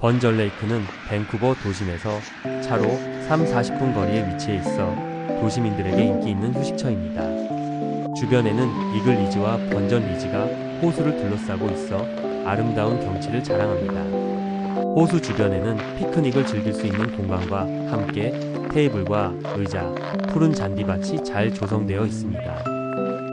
번절레이크는 밴쿠버 도심에서 차로 3, 40분 거리에 위치해 있어 도시민들에게 인기 있는 휴식처입니다. 주변에는 이글 리지와 번전 리지가 호수를 둘러싸고 있어 아름다운 경치를 자랑합니다. 호수 주변에는 피크닉을 즐길 수 있는 공간과 함께 테이블과 의자, 푸른 잔디밭이 잘 조성되어 있습니다.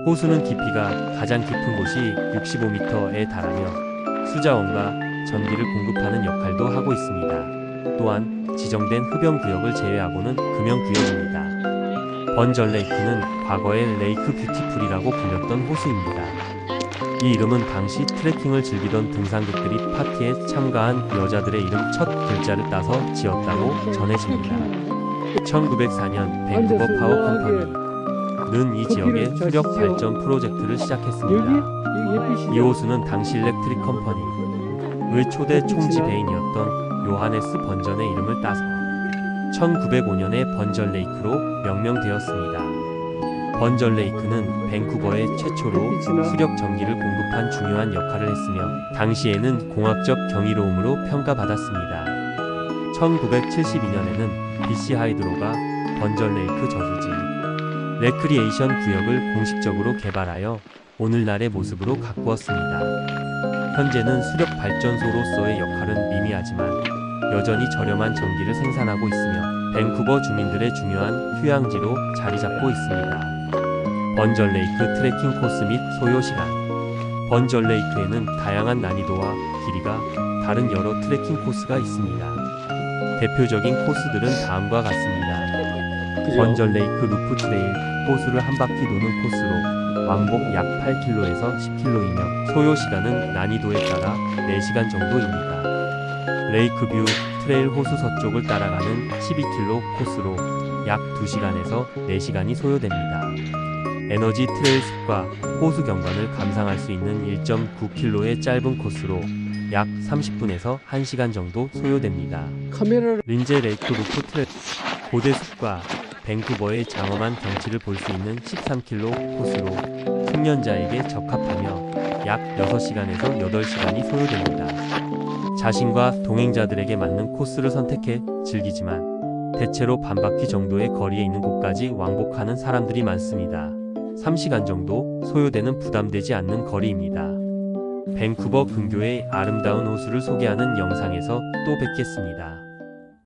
호수는 깊이가 가장 깊은 곳이 65m에 달하며 수자원과 전기를 공급하는 역할도 하고 있습니다. 또한 지정된 흡연 구역을 제외하고는 금연 구역입니다. 번절 레이크는 과거에 레이크 뷰티풀이라고 불렸던 호수입니다. 이 이름은 당시 트레킹을 즐기던 등산객들이 파티에 참가한 여자들의 이름 첫 글자를 따서 지었다고 전해집니다. 1904년 밴쿠버 파워 컴퍼니는 이 지역의 수력 발전 프로젝트를 시작했습니다. 이 호수는 당시 일렉트릭 컴퍼니 의 초대 총지배인이었던 요하네스 번전의 이름을 따서 1905년에 번절레이크로 명명되었습니다. 번절레이크는 밴쿠버의 최초로 수력 전기를 공급한 중요한 역할을 했으며 당시에는 공학적 경이로움으로 평가받았습니다. 1972년에는 BC 하이드로가 번절레이크 저수지 레크리에이션 구역을 공식적으로 개발하여 오늘날의 모습으로 가꾸었습니다. 현재는 수력 발전소로서의 역할은 미미하지만 여전히 저렴한 전기를 생산하고 있으며 밴쿠버 주민들의 중요한 휴양지로 자리 잡고 있습니다. 번절레이크 트레킹 코스 및 소요 시간 번절레이크에는 다양한 난이도와 길이가 다른 여러 트레킹 코스가 있습니다. 대표적인 코스들은 다음과 같습니다. 번절레이크 루프 트레일 호수를 한 바퀴 도는 코스로 왕복 약 8km에서 10km이며 소요 시간은 난이도에 따라 4시간 정도입니다. 레이크뷰 트레일 호수 서쪽을 따라가는 12km 코스로 약 2시간에서 4시간이 소요됩니다. 에너지 트레일 숲과 호수 경관을 감상할 수 있는 1.9km의 짧은 코스로 약 30분에서 1시간 정도 소요됩니다. 카메라를 린제 레이크 루프 트레 고대 숲과 밴쿠버의 장엄한 경치를 볼 수 있는 13km 코스로 숙련자에게 적합하며 약 6시간에서 8시간이 소요됩니다. 자신과 동행자들에게 맞는 코스를 선택해 즐기지만 대체로 반바퀴 정도의 거리에 있는 곳까지 왕복하는 사람들이 많습니다. 3시간 정도 소요되는 부담되지 않는 거리입니다. 밴쿠버 근교의 아름다운 호수를 소개하는 영상에서 또 뵙겠습니다.